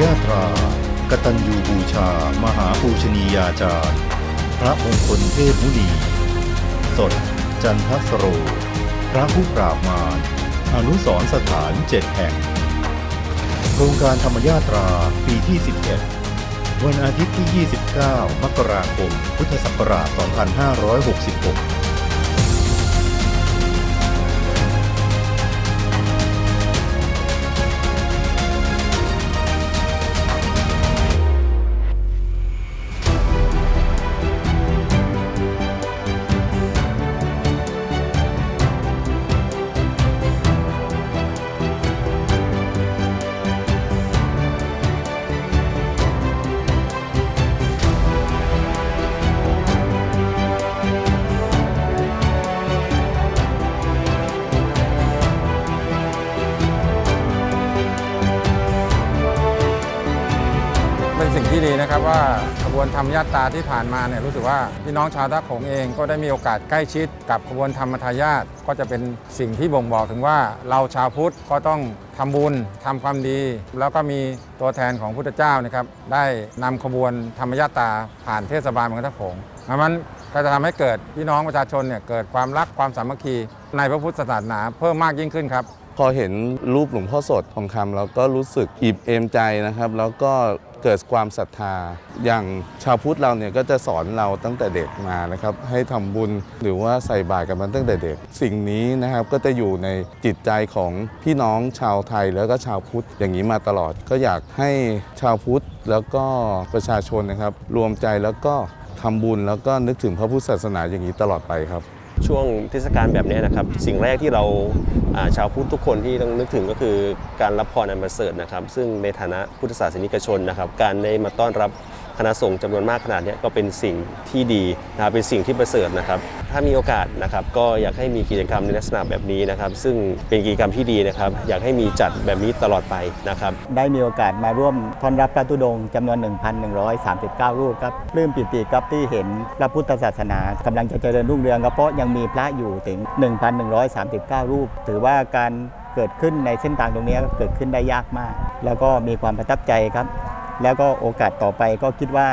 ยาตรา กตัญญูบูชา มหาปูชนียาจารย์ พระมงคลเทพมุนี สด จันทสโร พระผู้ปราบมาร อนุสรสถานเจ็ดแห่ง โครงการธรรมยาตราปีที่ 11 วันอาทิตย์ที่ 29 มกราคม พุทธศักราช 2566 ที่ดีนะครับว่าขบวนธรรมยาตาที่ผ่านมาเนี่ยรู้สึกว่าพี่น้องชาวท่าขงเองก็ได้มีโอกาสใกล้ชิดกับขบวนธรรมทายาทก็จะเป็นสิ่งที่บ่งบอกถึงว่าเราชาวพุทธก็ต้องทำบุญทำความดี แล้วก็มีตัวแทนของพุทธเจ้านะครับได้นำขบวนธรรมยาตาผ่านเทศบาลเมืองท่าขงดังนั้นก็จะทำให้เกิดพี่น้องประชาชนเนี่ยเกิดความรักความสามัคคีในพระพุทธศาสนาเพิ่มมากยิ่งขึ้นครับพอเห็นรูปหลวงพ่อสดทองคำเราก็รู้สึกอิ่มเอมใจนะครับ แล้วก็ เกิดความศรัทธา อย่างชาวพุทธเราเนี่ยก็จะสอนเราตั้งแต่เด็กมานะครับให้ทำบุญหรือว่าใส่บาตรกันมันตั้งแต่เด็ก สิ่งนี้นะครับก็จะอยู่ในจิตใจของพี่น้องชาวไทยแล้วก็ชาวพุทธอย่างนี้มาตลอด ก็อยากให้ชาวพุทธแล้วก็ประชาชนนะครับ รวมใจแล้วก็ทำบุญแล้วก็นึกถึงพระพุทธศาสนาอย่างนี้ตลอดไปครับ ช่วงเทศกาลแบบนี้นะครับ สิ่งแรกที่เราชาวพุทธทุกคนที่ต้องนึกถึงก็คือการรับพรอันประเสริฐนะครับ ซึ่งในฐานะพุทธศาสนิกชนนะครับ การได้มาต้อนรับ คณะสงฆ์จำนวนมากขนาดนี้ก็เป็นสิ่งที่ดีนะครับเป็นสิ่งที่ประเสริฐนะครับ ถ้ามีโอกาสนะครับก็อยากให้มีกิจกรรมในลักษณะแบบนี้นะครับ ซึ่งเป็นกิจกรรมที่ดีนะครับ อยากให้มีจัดแบบนี้ตลอดไปนะครับ ได้มีโอกาสมาร่วมต้อนรับพระธุดงค์จำนวน 1,139 รูปครับปลื้มปิติครับที่เห็นพระพุทธศาสนากำลังจะเจริญรุ่งเรืองครับเพราะยังมีพระอยู่ถึง 1,139 รูป ถือว่าการเกิดขึ้นในเส้นทางตรงนี้เกิดขึ้นได้ยากมาก แล้วก็มีความประทับใจครับ แล้วก็โอกาสต่อไปก็คิดว่า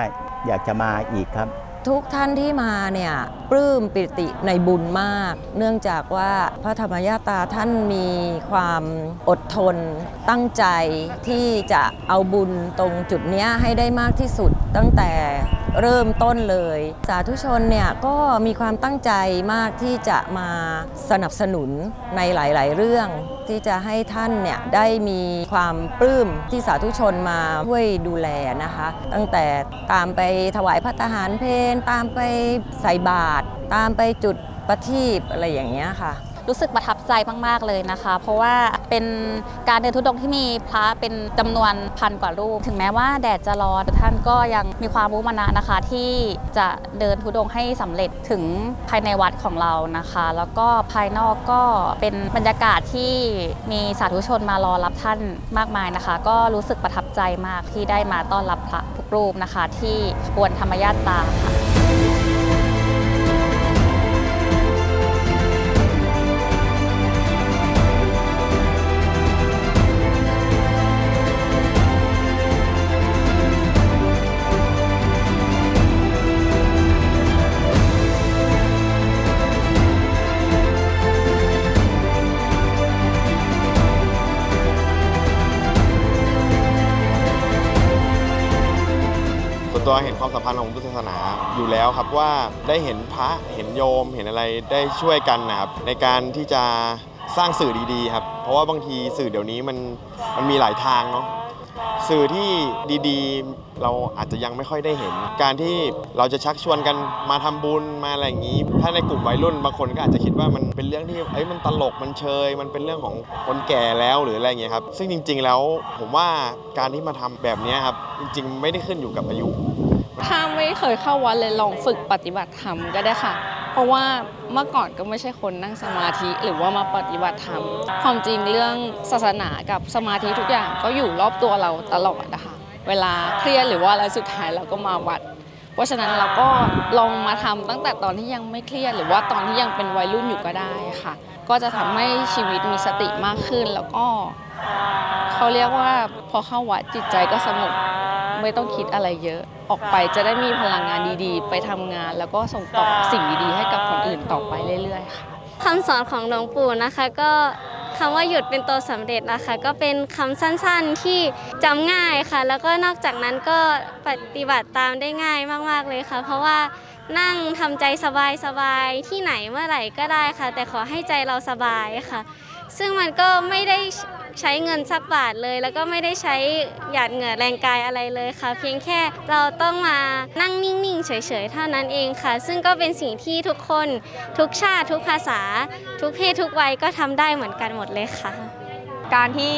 อยากจะมาอีกครับ ทุกท่านที่มาเนี่ยปลื้มปิติในบุญมาก เนื่องจากว่าพระธรรมยาตาท่านมีความอดทน ตั้งใจที่จะเอาบุญตรงจุดนี้ให้ได้มากที่สุดตั้งแต่ เริ่มต้นเลย สาธุชนเนี่ยก็มีความตั้งใจมากที่จะมาสนับสนุนในหลาย ๆ เรื่อง ที่จะให้ท่านเนี่ยได้มีความปลื้มที่สาธุชนมาช่วยดูแลนะคะ ตั้งแต่ตามไปถวายพระทหารเพลตามไปใส่บาตรตามไปจุดประทีปอะไรอย่างเงี้ยค่ะ รู้สึกประทับใจมาก ๆ เลยนะคะ เพราะว่าเป็นการเดินทุดงค์ที่มีพระเป็นจำนวนพันกว่ารูป ถึงแม้ว่าแดดจะร้อนท่านก็ยังมีความมุมานะนะคะ ที่จะเดินทุดงค์ให้สำเร็จถึงภายในวัดของเรานะคะ แล้วก็ภายนอกก็เป็นบรรยากาศที่มีสาธุชนมารอรับท่านมากมายนะคะ ก็รู้สึกประทับใจมากที่ได้มาต้อนรับพระทุกรูปนะคะ ที่บวนธรรมยาตาค่ะ ตัวเห็นความสัมพันธ์ของพุทธศาสนาอยู่แล้วครับว่าได้เห็นพระเห็นโยมเห็นอะไรได้ช่วยกันนะครับในการที่จะสร้างสื่อดีๆครับเพราะว่าบางทีสื่อเดี๋ยวนี้มันมันมีหลายทางเนาะ สื่อที่ดีๆ เราอาจจะยังไม่ค่อยได้เห็น การที่เราจะชักชวนกันมาทำบุญมาอะไรอย่างนี้ ถ้าในกลุ่มวัยรุ่นบางคนก็อาจจะคิดว่ามันเป็นเรื่องที่เอ้ยมันตลกมันเชย มันเป็นเรื่องของคนแก่แล้วหรืออะไรอย่างเงี้ยครับ ซึ่งจริง ๆ แล้วผมว่าการที่มาทำแบบนี้ครับจริง ๆ ไม่ได้ขึ้นอยู่กับอายุ ถ้าไม่เคยเข้าวัดเลยลองฝึกปฏิบัติธรรมก็ได้ค่ะ ราะว่าเมื่อก่อนก็ไม่ใช่คนนั่งสมาธิหรือว่ามาปฏิบัติธรรม ความจริงเรื่องศาสนากับสมาธิทุกอย่างก็อยู่รอบตัวเราตลอดนะคะเวลาเครียดหรือว่าอะไรสุดท้ายเราก็มาวัด เพราะฉะนั้นเราก็ลองมาทำตั้งแต่ตอนที่ยังไม่เครียดหรือว่าตอนที่ยังเป็นวัยรุ่นอยู่ก็ได้ค่ะ ก็จะทำให้ชีวิตมีสติมากขึ้นแล้วก็เขาเรียกว่าพอเข้าวัดจิตใจก็สงบ ไม่ต้องคิดอะไรเยอะออกไปจะได้มีพลังงานดีๆ ไปทำงานแล้วก็ส่งต่อสิ่งดีๆ ให้กับคนอื่นต่อไปเรื่อยๆค่ะคำสอนของหลวงปู่นะคะก็คำว่าหยุดเป็นตัวสำเร็จนะคะ ก็เป็นคำสั้นๆที่จำง่ายค่ะ แล้วก็นอกจากนั้นก็ปฏิบัติตามได้ง่ายมากๆเลยค่ะ เพราะว่านั่งทำใจสบายๆที่ไหนเมื่อไหร่ก็ได้ค่ะ แต่ขอให้ใจเราสบายค่ะ ซึ่งมันก็ไม่ได้ ใช้เงินสักบาทเลย แล้วก็ไม่ได้ใช้หยาดเหงื่อแรงกายอะไรเลยค่ะ เพียงแค่เราต้องมานั่งนิ่งๆ เฉยๆ เท่านั้นเองค่ะ ซึ่งก็เป็นสิ่งที่ทุกคน ทุกชาติ ทุกภาษา ทุกเพศทุกวัยก็ทำได้เหมือนกันหมดเลยค่ะ การที่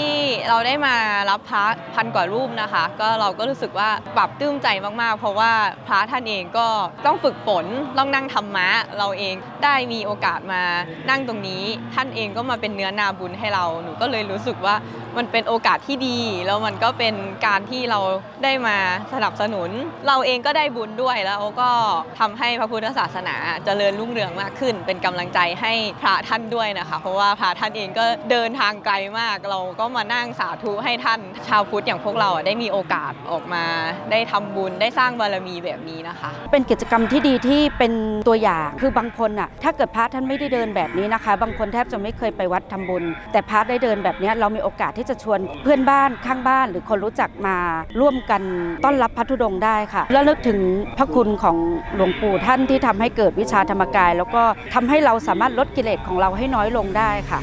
เราได้มารับพระพันกว่ารูปนะคะ ก็เราก็รู้สึกว่าปรับตื้มใจมากๆ เพราะว่าพระท่านเองก็ต้องฝึกฝนต้องนั่งธรรมะ เราเองได้มีโอกาสมานั่งตรงนี้ ท่านเองก็มาเป็นเนื้อนาบุญให้เราหนูก็เลยรู้สึกว่ามันเป็นโอกาสที่ดี แล้วมันก็เป็นการที่เราได้มาสนับสนุน เราเองก็ได้บุญด้วยแล้วก็ทำให้พระพุทธศาสนาเจริญรุ่งเรืองมากขึ้น เป็นกำลังใจให้พระท่านด้วยนะคะ เพราะว่าพระท่านเองก็เดินทางไกลมากเราก็มานั่งสาธุให้ท่านชาวพุทธอย่างพวกเราได้มีโอกาสออกมา ได้ทำบุญได้สร้างบารมีแบบนี้นะคะ เป็นกิจกรรมที่ดีที่เป็นตัวอย่างคือบางคนอะถ้าเกิดพระท่านไม่ได้เดินแบบนี้นะคะ บางคนแทบจะไม่เคยไปวัดทำบุญ แต่พระได้เดินแบบนี้เรามีโอกาสที่จะชวนเพื่อนบ้านข้างบ้าน หรือคนรู้จักมาร่วมกันต้อนรับพระธุดงค์ได้ค่ะและลึกถึงพระคุณของหลวงปู่ท่านที่ทำให้เกิดวิชาธรรมกาย แล้วก็ทำให้เราสามารถลดกิเลสของเราให้น้อยลงได้ค่ะ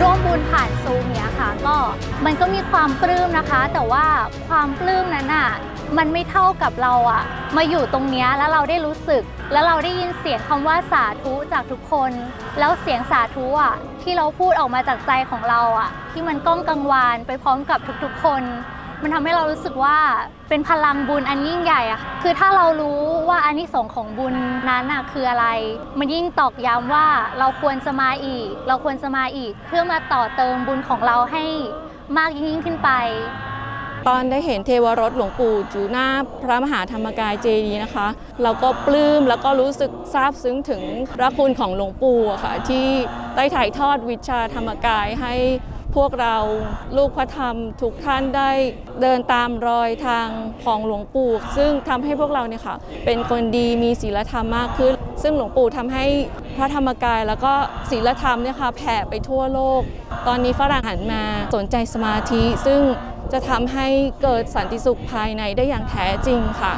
ร่วมบุญผ่านซูมเนี้ยค่ะ ก็มันก็มีความปลื้มนะคะ แต่ว่าความปลื้มนั้นอะมันไม่เท่ากับเราอะมาอยู่ตรงเนี้ยแล้วเราได้รู้สึก แล้วเราได้ยินเสียงคำว่าสาธุจากทุกคน แล้วเสียงสาธุอะที่เราพูดออกมาจากใจของเราอะที่มันก้องกังวานไปพร้อมกับทุกๆคน มันทำให้เรารู้สึกว่าเป็นพลังบุญอันยิ่งใหญ่อะคือถ้าเรารู้ว่าอานิสงส์ของบุญนั้นอะคืออะไร มันยิ่งตอกย้ำว่าเราควรจะมาอีก เราควรจะมาอีก เพื่อมาต่อเติมบุญของเราให้มากยิ่งขึ้นไป ตอนได้เห็นเทวรถหลวงปู่อยู่หน้าพระมหาธรรมกายเจดีนะคะ เราก็ปลื้มแล้วก็รู้สึกซาบซึ้งถึงพระคุณของหลวงปู่ค่ะที่ได้ถ่ายทอดวิชาธรรมกายให้ พวกเราลูกพระธรรมทุกท่านได้เดินตามรอยทางของหลวงปู่ซึ่งทำให้พวกเราเนี่ยค่ะเป็นคนดีมีศีลธรรมมากขึ้น ซึ่งหลวงปู่ทำให้พระธรรมกายแล้วก็ศีลธรรมเนี่ยค่ะแผ่ไปทั่วโลก ตอนนี้ฝรั่งหันมาสนใจสมาธิ ซึ่งจะทำให้เกิดสันติสุขภายในได้อย่างแท้จริงค่ะ